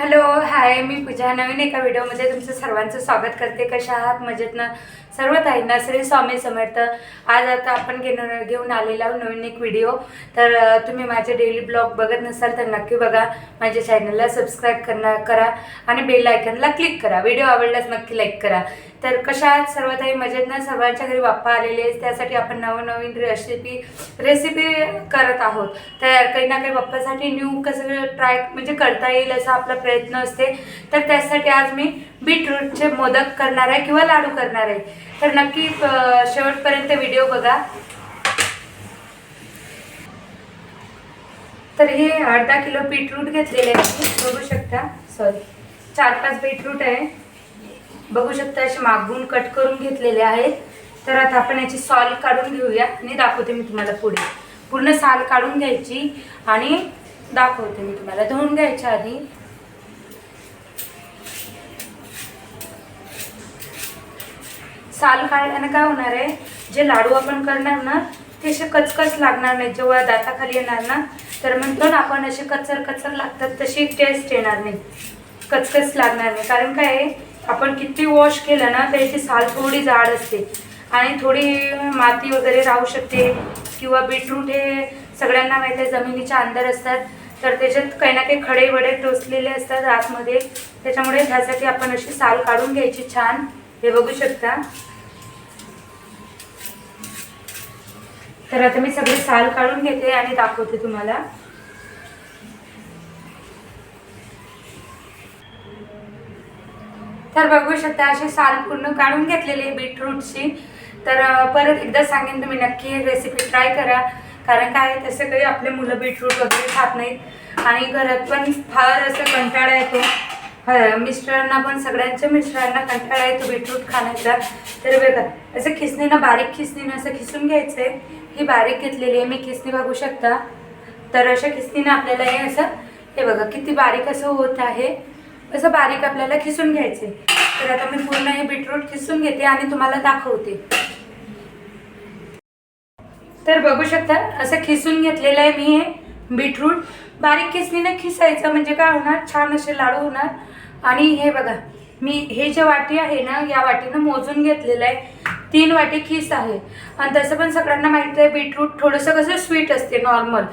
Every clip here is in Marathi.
हॅलो हाय मी पूजा नवीन एका व्हिडिओमध्ये तुमचं सर्वांचं स्वागत करते. कशा आहात? मजेतनं सर्व ताईंना श्री स्वामी समर्थ. आज आता आपण घेऊन घेऊन आलेला आहोत नवीन एक व्हिडिओ तर तुम्ही माझे डेली ब्लॉग बघत नसाल तर नक्की बघा. माझ्या चॅनलला सबस्क्राईब करणार करा आणि बेल आयकनला क्लिक करा. व्हिडिओ आवडल्यास नक्की लाईक करा. तर कशा आहात सर्व ताई? मजेतनं सर्वांच्या घरी बाप्पा आलेले आहेत. त्यासाठी आपण नवनवीन रेसिपी रेसिपी करत आहोत. तर काही ना काही बाप्पासाठी न्यू कसं ट्राय म्हणजे करता येईल असा आपला प्रयत्न असते. तर त्यासाठी आज मी बीटरूटचे मोदक करणार आहे किंवा लाडू करणार आहे. तर नक्की शेवटपर्यंत व्हिडिओ बघा. तर हे अर्धा किलो बीटरूट घेतलेले आहे बघू शकता. सॉरी चार पाच बीटरूट आहे. बघू शकता असे मागून कट करून घेतलेले आहेत. तर आता आपण याची सॉल काढून घेऊया आणि दाखवते मी तुम्हाला पुढे. पूर्ण साल काढून घ्यायची आणि दाखवते मी तुम्हाला. धुवून घ्यायच्या आधी साल काढल्यानं काय होणार आहे? जे लाडू आपण करणार ना ते असे कचकच लागणार नाही जेव्हा दाताखाली येणार ना तर म्हणतो ना आपण असे कचर कचर लागतात तशी टेस्ट येणार नाही. कचकच लागणार नाही. कारण काय आहे, आपण किती वॉश केलं ना त्याची साल थोडी जाड असते. आणि थोडी माती वगैरे राहू शकते. किंवा बीटरूट हे सगळ्यांना माहिती आहे जमिनीच्या अंदर असतात. तर त्याच्यात काही ना काही खडे वडे टोचलेले असतात आतमध्ये. त्याच्यामुळे ह्यासाठी आपण अशी साल काढून घ्यायची छान. हे बघू शकता. तर आता मी सगळी साल काढून घेते आणि दाखवते तुम्हाला. तर बघू शकता अशी साल पूर्ण काढून घेतलेली बीटरूटची. तर परत एकदा सांगेन तुम्ही नक्की ही रेसिपी ट्राय करा. कारण काय तसं काही आपले मुलं बीटरूट वगैरे खात नाहीत. आणि घरात पण फार असं कंटाळा येतो. मिस्टरांना पण सगळ्यांच्या मिस्टरांना कंटाळा येतो बीटरूट खाण्याचा. तर बघा असं खिसणीनं बारीक खिसणीनं असं खिसून घ्यायचं आहे किती बारीक घेतलेली आहे मी खिस्ती बघू शकता. तर अशा खिसणीनं आपल्याला हे असं हे बघा किती बारीक असं होत आहे. असं बारीक आपल्याला खिसून घ्यायचे. तर आता मी पूर्ण हे बीटरूट खिसून घेते आणि तुम्हाला दाखवते. तर बघू शकता असं खिसून घेतलेलं आहे मी हे बीटरूट. बारीक खिसणीने खिसायचं म्हणजे काय होणार? छान असे लाडू होणार. आणि हे बघा मी हे जे वाटी आहे ना या वाटीनं मोजून घेतलेलं आहे. तीन वाटी खीस आहे. आणि तसं पण सगळ्यांना माहिती आहे बीटरूट थोडंसं कसं स्वीट असते नॉर्मल.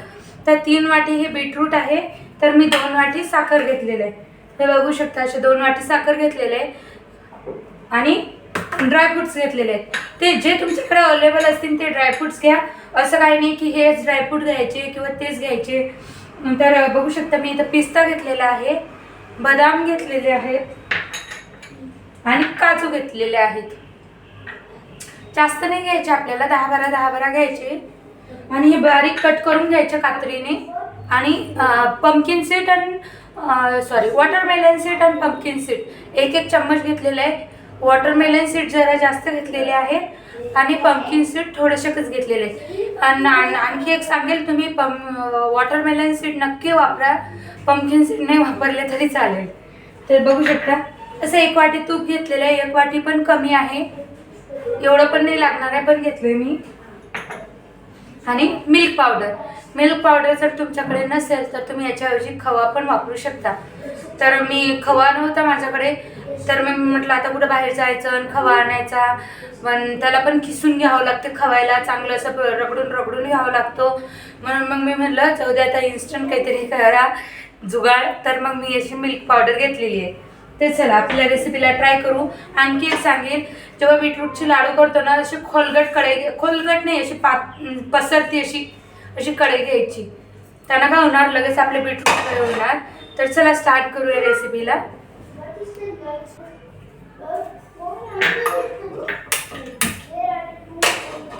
तर तीन वाटी हे बीटरूट आहे तर मी दोन वाटी साखर घेतलेलं आहे. हे बघू शकता असे दोन वाटी साखर घेतलेले आहे. आणि ड्रायफ्रुट्स घेतलेले आहेत. ते जे तुमच्याकडे अवेलेबल असतील ते ड्रायफ्रुट्स घ्या. असं काही नाही की हेच ड्रायफ्रूट घ्यायचे किंवा तेच घ्यायचे. तर बघू शकता मी इथं पिस्ता घेतलेला आहे. बदाम घेतलेले आहेत. काजू घेतलेले आहेत. जास्त नाही घ्यायचे आपल्याला दहा बारा दहा बारा घ्यायचे. आणि हे बारीक कट करून घ्यायचे कात्रीने. आणि पम्पकिन सीट आणि सॉरी वॉटरमेलन सीट आणि पम्पकिन सीट एक एक चम्मच घेतलेले आहे वॉटरमेलन सीट जरा जास्त घेतलेले आहे आणि पम्पकिन सीट थोडेसेच घेतलेले आहेत. आणि आणखी एक सांगेल तुम्ही पम वॉटरमेलन सीट नक्की वापरा. पम्पकिन सीट नाही वापरले तरी चालेल. तर बघू शकता. असं एक वाटी तूप घेतलेलं आहे एक वाटी पण कमी आहे. एवढं पण नाही लागणार आहे पण घेतलंय मी. आणि मिल्क पावडर मिल्क पावडर जर तुमच्याकडे नसेल तर तुम्ही याच्याऐवजी खवा पण वापरू शकता. तर मी खवा नव्हता माझ्याकडे तर मी म्हटलं आता कुठं बाहेर जायचं आणि खवा आणायचा? पण त्याला पण खिसून घ्यावं लागते खवायला चांगलं असं प- रगडून रगडून घ्यावं लागतो. म्हणून मग मी म्हटलं जाऊ दे आता इन्स्टंट काहीतरी करा जुगाड. तर मग मी अशी मिल्क पावडर घेतलेली आहे. ते चला आपल्या रेसिपीला ट्राय करू. आणखी एक सांगेन जेव्हा बीटरूटची लाडू करतो ना अशी खोलगट कढई खोलगट नाही अशी पात पसरती अशी अशी कढई घ्यायची. त्यांना काय होणार लगेच आपले बीटरूट होणार. तर चला स्टार्ट करूया रेसिपीला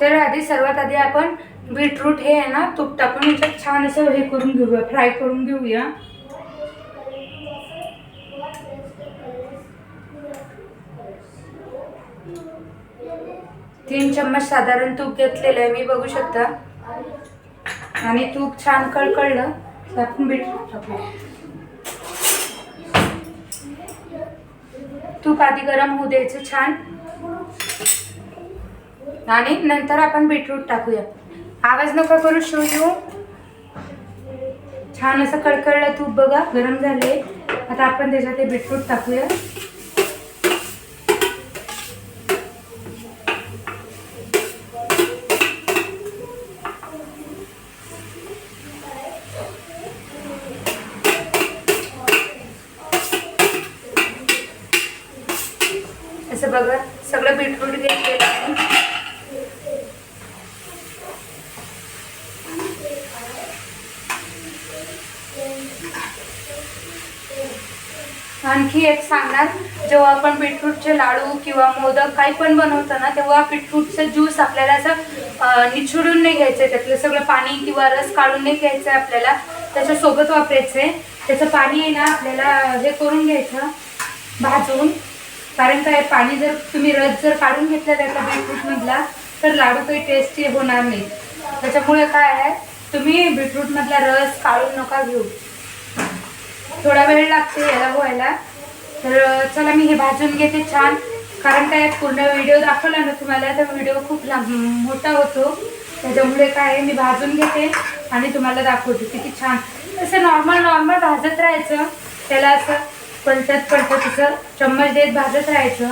तर आधी सर्वात आधी आपण बीटरूट हे आहे ना तूप टाकून छान असं हे करून घेऊया फ्राय करून घेऊया. तीन चम्मच साधारण तूप घेतलेलं आहे मी बघू शकता. आणि तूप छान कळकळलं की आपण बीटरूट टाकूया. तूप आधी गरम होऊ द्यायचं छान. आणि नंतर आपण बीटरूट टाकूया. आवाज नका करू शिव येऊ छान असं कळकळलं तूप बघा गरम झाले आता आपण त्याच्यात हे बीटरूट टाकूया असं बघा सगळं बीटरूट घेतलेलं आहे आणखी एक सांगणार जेव्हा आपण बीटरूटचे लाडू किंवा मोदक काही पण बनवतो ना तेव्हा बीटरूटचं ज्यूस आपल्याला असं अं, नाही घ्यायचं आहे त्यातलं सगळं पाणी किंवा रस काढून नाही घ्यायचं आहे आपल्याला. त्याच्यासोबत वापरायचं. आहे त्याचं पाणी आहे ना आपल्याला हे करून घ्यायचं भाजून. कारण काय पाणी जर तुम्ही रस जर काढून घेतला त्याचा बीटरूटमधला तर लाडू काही टेस्टी होणार नाही. त्याच्यामुळे काय आहे तुम्ही बीटरूटमधला रस काढून नका घेऊ. थोडा वेळ लागते याला व्हायला तर चला मी हे भाजून घेते छान. कारण काय पूर्ण व्हिडिओ दाखवला ना तुम्हाला तर व्हिडिओ खूप लांब मोठा होतो. त्याच्यामुळे काय आहे, मी भाजून घेते आणि तुम्हाला दाखवते किती छान. असं नॉर्मल नॉर्मल भाजत राहायचं. त्याला असं पलटत पलटत असं चम्मच देत भाजत राहायचं.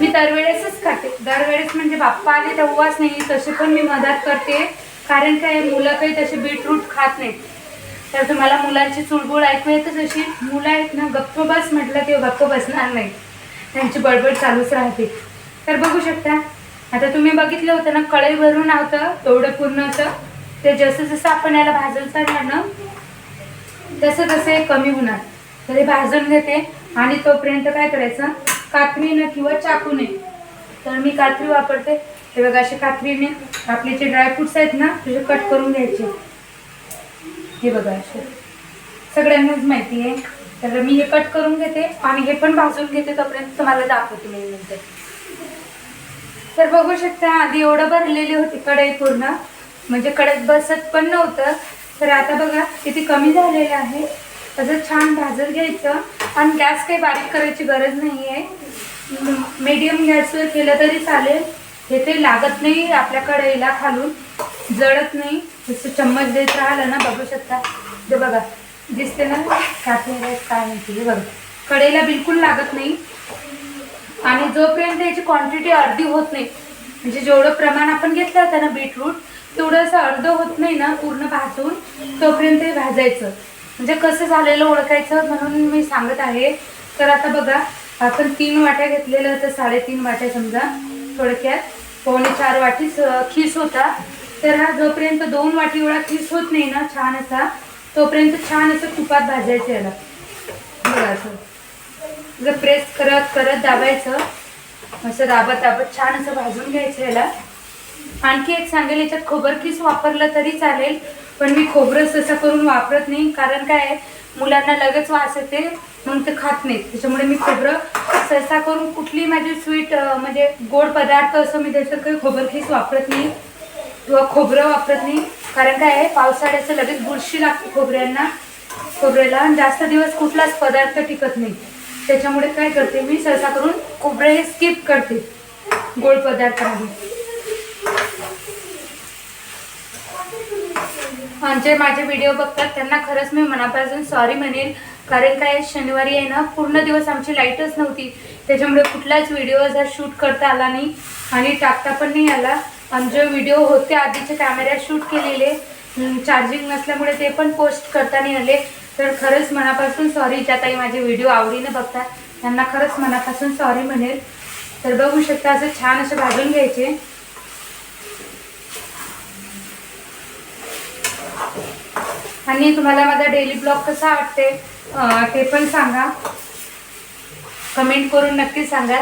मी दरवेळेसच खाते. दरवेळेस म्हणजे बाप्पा आले तेव्हाच नाही तशी पण मी मदत करते. कारण काय मुलं काही तसे बीटरूट खात नाहीत. तर तुम्हाला मुलांची चुळबुळ ऐकू येतच अशी. मुलं आहेत ना गप्प बस म्हटलं की गप्प बसणार नाही. त्यांची बडबड चालूच राहते. तर बघू शकता आता तुम्ही बघितलं होतं ना कढई भरून होतं तेवढं पूर्ण होतं. ते जसं जसं आपण याला भाजून चालणार ना तसं तसं कमी होणार. तर हे भाजून घेते आणि तोपर्यंत काय करायचं? कात्रीनं किंवा चाकूने. तर मी कात्री वापरते. हे बघा असे कात्रीने आपले जे ड्रायफ्रुट्स आहेत ना तुझे कट करून घ्यायचे. हे बघा असे सगळ्यांनाच माहिती आहे. तर मी हे कट करून घेते आणि हे पण भाजून घेते तोपर्यंत तुम्हाला दाखवते मी नंतर. तर बघू शकता आधी एवढं भरलेली होती कढई पूर्ण. म्हणजे कढईत बसत पण नव्हतं. तर आता बघा किती कमी झालेलं आहे. असं छान भाजत घ्यायचं. आणि गॅस काही बारीक करायची गरज नाही आहे मीडियम गॅसवर केलं तरी चालेल. हे ते लागत नाही आपल्या कढईला खालून. जळत नाही. जसं चम्मच देत राहिलं ना बघू शकता ते बघा दिसते ना काठी काय माहिती बघा. कढईला बिलकुल लागत नाही. आणि जोपर्यंत याची क्वांटिटी अर्धी होत नाही म्हणजे जेवढं प्रमाण आपण घेतलं होतं ना बीटरूट तेवढं असं अर्ध होत नाही ना पूर्ण भाजून तोपर्यंत हे भाजायचं. म्हणजे कसं झालेलं ओळखायचं म्हणून मी सांगत आहे. तर आता बघा आपण तीन वाट्या घेतलेलं होतं साडेतीन वाट्या समजा. थोडक्यात पावणे चार वाटीच खीस होता. तर हा जोपर्यंत दोन वाटी एवढा खीस होत नाही ना छान असा तोपर्यंत छान असं तुपात भाजायचं याला. बघा असं. जर प्रेस करत करत दाबायचं असं दाबत दाबत छान असं भाजून घ्यायचं याला. आणखी एक सांगेल याच्यात खोबरकीस वापरलं तरी चालेल पण मी खोबरं तसं करून वापरत नाही. कारण काय आहे, मुलांना लगेच वास येते म्हणून ते खात नाहीत. त्याच्यामुळे मी खोबरं सहसा करून कुठली माझी स्वीट म्हणजे गोड पदार्थ असं मी त्याच्यात काही खोबरखीस वापरत नाही. किंवा खोबरं वापरत नाही. कारण काय आहे पावसाळ्याचं लगेच बुरशी लागते खोबऱ्यांना. खोबऱ्याला आणि जास्त दिवस कुठलाच पदार्थ टिकत नाही. त्याच्यामुळे काय करते मी सहसा करून खोबरं हे स्किप करते. गोड पदार्थामध्ये आणि जे माझे व्हिडिओ बघतात त्यांना खरंच मी मनापासून सॉरी म्हणेल कारण काय शनिवारी आहे ना पूर्ण दिवस आमची लाईटच नव्हती. त्याच्यामुळे कुठलाच व्हिडिओ जर शूट करता आला नाही. आणि टाकता पण नाही आला. आणि जे व्हिडिओ होते आधीचे कॅमेऱ्यात शूट केलेले चार्जिंग नसल्यामुळे ते पण पोस्ट करताना आले. तर खरंच मनापासून सॉरी ज्या ताई माझे व्हिडिओ आवडीने बघतात त्यांना खरंच मनापासून सॉरी म्हणेल. तर बघू शकता असं छान असे भाजून घ्यायचे. आणि तुम्हाला माझा डेली ब्लॉग कसा वाटते ते पण सांगा. कमेंट करून नक्की सांगा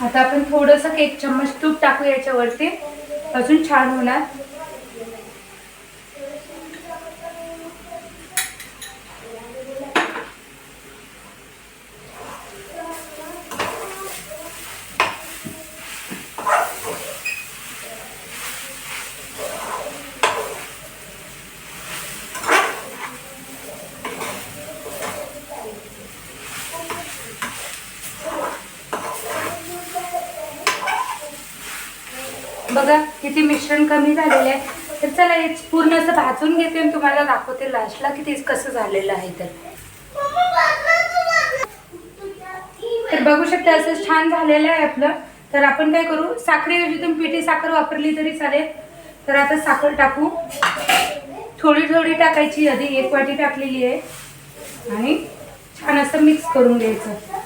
आता आपण थोडंसं एक चम्मच तूप टाकू याच्यावरती. अजून छान होणार. किती मिश्रण कमी झालेलं आहे तर चला हे पूर्ण असं भाजून घेते आणि तुम्हाला दाखवते लास्टला की ते कसं झालेलं आहे तर. तर बघू शकता असं छान झालेलं आहे आपलं. तर आपण काय करू? साखरेऐवजी तुम्ही पिठी साखर वापरली तरी चालेल. तर आता साखर टाकू. थोडी थोडी टाकायची आधी एक वाटी टाकलेली आहे. आणि छान असं मिक्स करून घ्यायचं.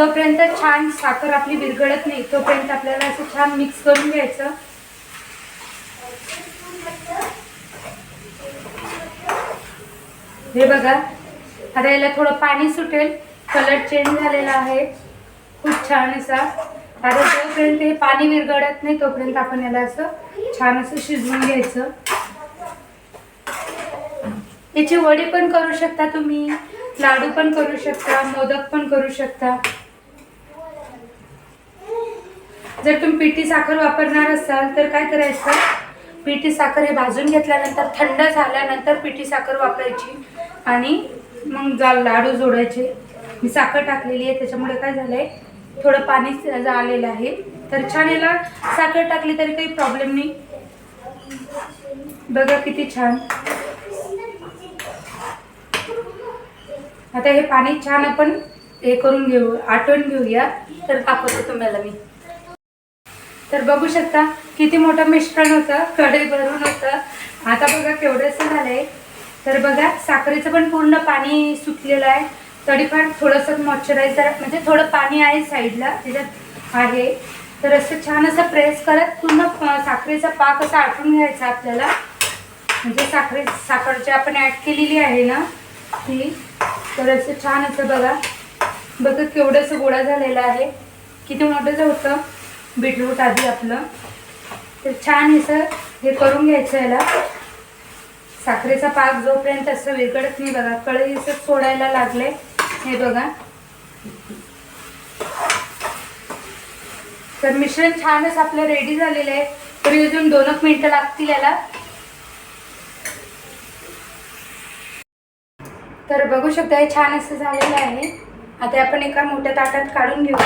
जोपर्यंत छान साखर आपली विरघळत नाही तोपर्यंत आपल्याला असं छान मिक्स करून घ्यायचं. हे बघा आता याला थोडं पाणी सुटेल. कलर चेंज झालेला आहे. खूप छान असा. आता जोपर्यंत हे पाणी विरघळत नाही तोपर्यंत आपण याला असं छान असं शिजवून घ्यायचं. याची वडी पण करू शकता तुम्ही लाडू पण करू शकता मोदक पण करू शकता. जर तुम्ही पिठी साखर वापरणार असाल तर काय करायचं? पिठी साखर हे भाजून घेतल्यानंतर थंड झाल्यानंतर पिठी साखर वापरायची आणि मग जा लाडू जोडायचे. मी साखर टाकलेली आहे त्याच्यामुळे काय झालंय? थोडं पाणी आलेलं आहे. तर छान याला साखर टाकली तरी काही प्रॉब्लेम नाही. बघा किती छान. आता हे पाणी छान आपण हे करून घेऊ आटवून घेऊया. तर दाखवतो तुम्हाला मी. तर बघू शकता किती मोठं मिश्रण होतं कढई भरून होतं. आता बघा केवढंसं झालंय. तर बघा साखरेचं पण पूर्ण पाणी सुटलेलं आहे. तरीफार थोडंसं मॉइश्चरायझर म्हणजे थोडं पाणी आहे साईडला त्याच्यात आहे. तर असं छान असं प्रेस करत पूर्ण साखरेचा पाक असा आटून घ्यायचा आपल्याला. म्हणजे साखरे साखर जी आपण ॲड केलेली आहे ना ती. तर असं छान असं बघा. बघा केवढंसं गोळा झालेला आहे. किती मोठं होतं. बीटरूट आधी आपलं. तर छान असं हे करून घ्यायचं याला. साखरेचा पाक जोपर्यंत असं विरघळत नाही बघा कळी असं सोडायला लागले. हे बघा. तर मिश्रण छानच आपलं रेडी झालेलं आहे. तरी अजून दोन एक मिनिटं लागतील याला. तर बघू शकता हे छान असं झालेलं आहे. आता आपण एका मोठ्या ताटात काढून घेऊ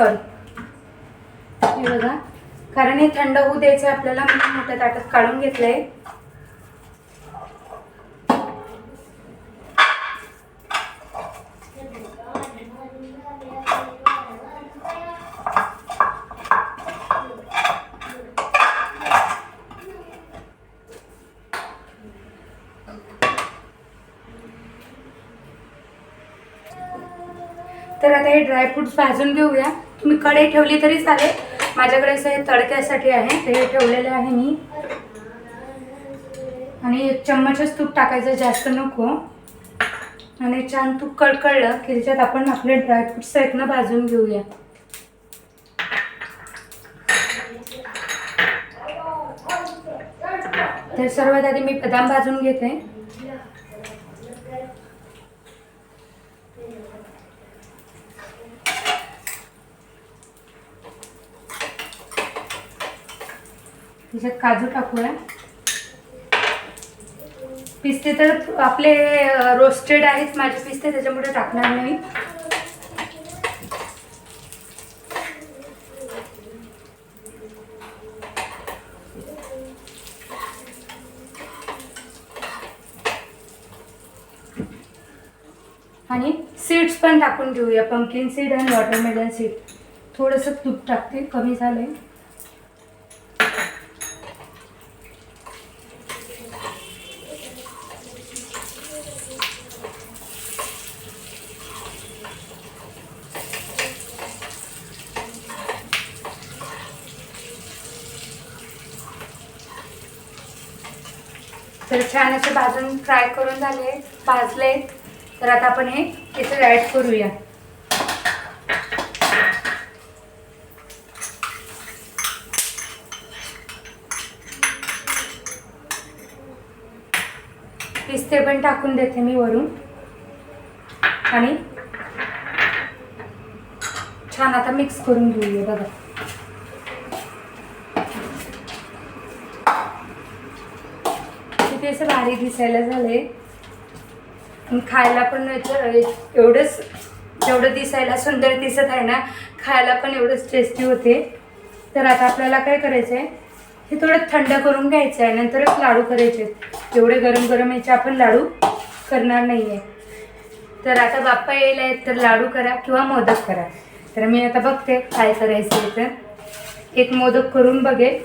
सॉरी. हे बघा. कारण हे थंड होऊ द्यायचं आपल्याला म्हणून मोठ्या ताटात काढून घेतलंय. तर आता हे ड्रायफ्रुट्स भाजून घेऊया. तुम्ही कढई ठेवली तरी चालेल. माझ्याकडे असं हे तडक्यासाठी आहे ते हे ठेवलेले आहे मी. आणि एक चम्मचच तूप टाकायचं जास्त नको. आणि छान तूप कळकळलं की त्याच्यात आपण आपले ड्रायफ्रुट्स आहेत ना भाजून घेऊया. तर सर्वात आधी मी बदाम भाजून घेते. त्याच्यात काजू टाकूया. पिस्ते तर आपले रोस्टेड आहेत. माझे पिस्ते त्याच्यामुळे टाकणार नाही. आणि सीड्स पण टाकून घेऊया पंकिन सीड आणि वॉटरमेलन सीड थोडंसं तूप टाकते कमी झालंय. तर छान असे भाजून फ्राय करून झाले भाजले. तर आता आपण हे इथे ॲड करूया. पिस्ते पण टाकून देते मी वरून. आणि छान आता मिक्स करून घेऊया बघा. असे भारी दिसायला झाले खायला पण एवढंच जेवढं दिसायला सुंदर दिसत आहे ना खायला पण एवढंच टेस्टी होते. तर आता आपल्याला काय करायचं आहे हे थोडं थंड करून घ्यायचं आहे नंतरच लाडू करायचे. आहेत. एवढे गरम गरम याचे आपण लाडू करणार नाही आहे तर आता बाप्पा यायला आहेत तर लाडू करा किंवा मोदक करा. तर मी आता बघते काय करायचं तर एक मोदक करून बघेल.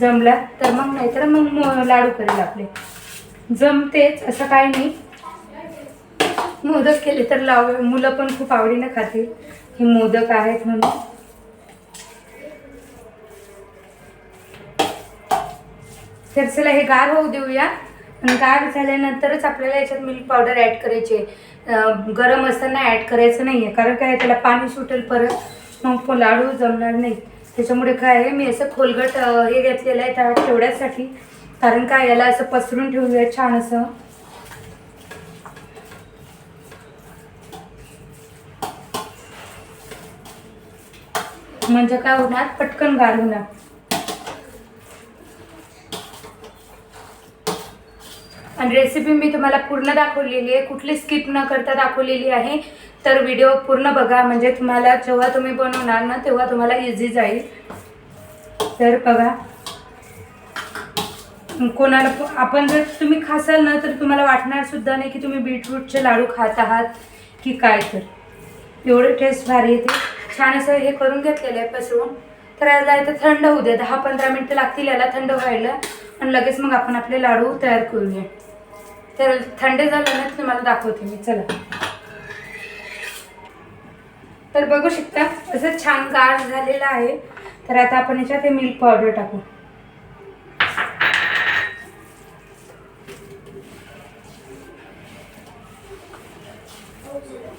जमला तर मग नाही तर मग लाडू करेल आपले. जमतेच असं काही नाही. मोदक केले तर लाव मुलं पण खूप आवडीनं खातील. हे मोदक आहेत म्हणून. तर चला हे गार होऊ देऊया. आणि गार झाल्यानंतरच आपल्याला याच्यात मिल्क पावडर ॲड करायची. आहे गरम असताना ॲड करायचं नाही आहे कारण काय त्याला पाणी सुटेल परत. मग लाडू जमणार नाही. त्याच्यामुळे काय आहे मी असं खोलगट हे घेतलेलं आहे त्या ठेवण्यासाठी कारण काय याला असं पसरून ठेवूया छान असं. म्हणजे काय होणार? पटकन गार होणार. आणि रेसिपी मी तुम्हाला पूर्ण दाखवलेली आहे. कुठली स्किप न करता दाखवलेली आहे. तर व्हिडिओ पूर्ण बघा. म्हणजे तुम्हाला जेव्हा तुम्ही बनवणार ना तेव्हा तुम्हाला इझी जाईल. तर बघा. कोणाला आपण जर तुम्ही खासाल ना तर तुम्हाला वाटणार सुद्धा नाही की तुम्ही बीटरूटचे लाडू खात आहात की काय तर. एवढे टेस्ट भारी येते छान असं हे करून घेतलेलं आहे पसरून. तर याला इथं थंड होऊ द्या. दहा पंधरा मिनटं लागतील याला थंड व्हायला. आणि लगेच मग आपण आपले लाडू तयार करूया. तर थंड झालं ना तुम्हाला दाखवते मी चला. तर बघू शकता असं छान गार झालेलं आहे. तर आता आपण याच्यात हे मिल्क पावडर टाकू.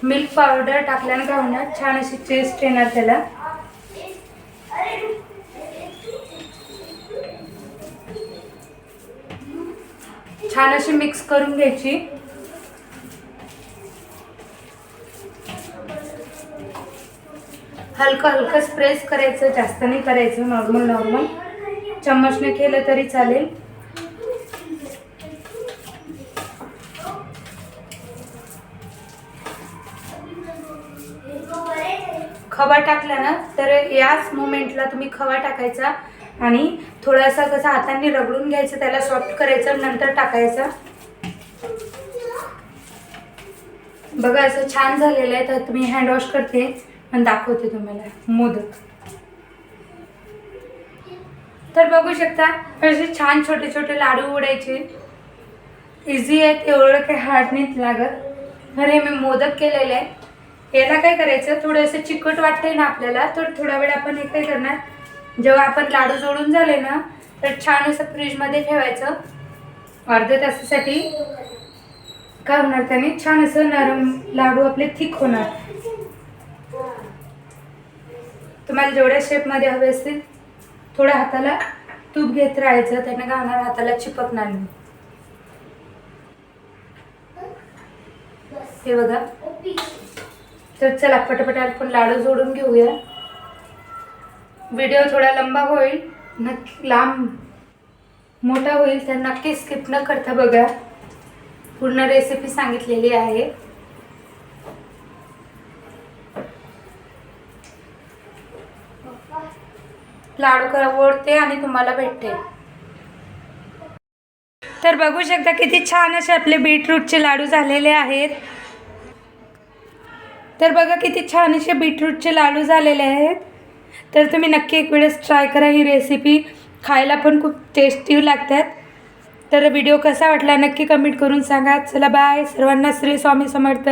मिल्क पावडर टाकल्यानं काय होणार छान अशी टेस्ट येणार त्याला. छान अशी मिक्स करून घ्यायची. हलकं हलकं स्प्रेस करायचं जास्त नाही करायचं नॉर्मल नॉर्मल. चम्मचने केलं तरी चालेल. खवा टाकला ना तर याच मोमेंटला तुम्ही खवा टाकायचा आणि थोडासा कसं हाताने रगडून घ्यायचं त्याला सॉफ्ट करायचं नंतर टाकायचं. बघा असं छान झालेलं आहे. तर तुम्ही हँड वॉश करते. आणि दाखवते तुम्हाला. मोदक. तर बघू शकता असे छान छोटे छोटे लाडू उडायचे. इझी आहेत एवढं काही हार्ड नाहीत लागत. अरे मी मोदक केलेले आहे याला काय करायचं? थोडंसं चिकट वाटतंय ना आपल्याला तर थोडा वेळ आपण हे काय करणार? जेव्हा आपण लाडू जोडून झाले ना तर छान असं फ्रीजमध्ये ठेवायचं. अर्ध्या तासासाठी. काय होणार त्याने? छान असं नरम लाडू आपले थिक होणार. तुम्हाला जेवढ्या शेपमध्ये हवे असतील थोड्या हाताला तूप घेत राहायचं त्याने काय हाताला चिपकणार नाही. हे बघा. तर चला पटापट आपण लाडू जोडून घेऊया. व्हिडिओ थोडा लंबा होईल नक्की लांब मोठा होईल तर नक्की स्किप न करता बघा. पूर्ण रेसिपी सांगितलेली आहे. लाडू करा आणि तुम्हाला भेटते. तर बघू शकता किती छान असे आपले बीटरूटचे लाडू झालेले आहेत. तर बघा किती छान असे बीटरूटचे लाडू झालेले आहेत. तर तुम्ही नक्की एक वेळेस ट्राय करा ही रेसिपी खायला पण खूप टेस्टी लागतात. तर व्हिडिओ कसा वाटला नक्की कमेंट करून सांगा. चला बाय सर्वांना श्री स्वामी समर्थ.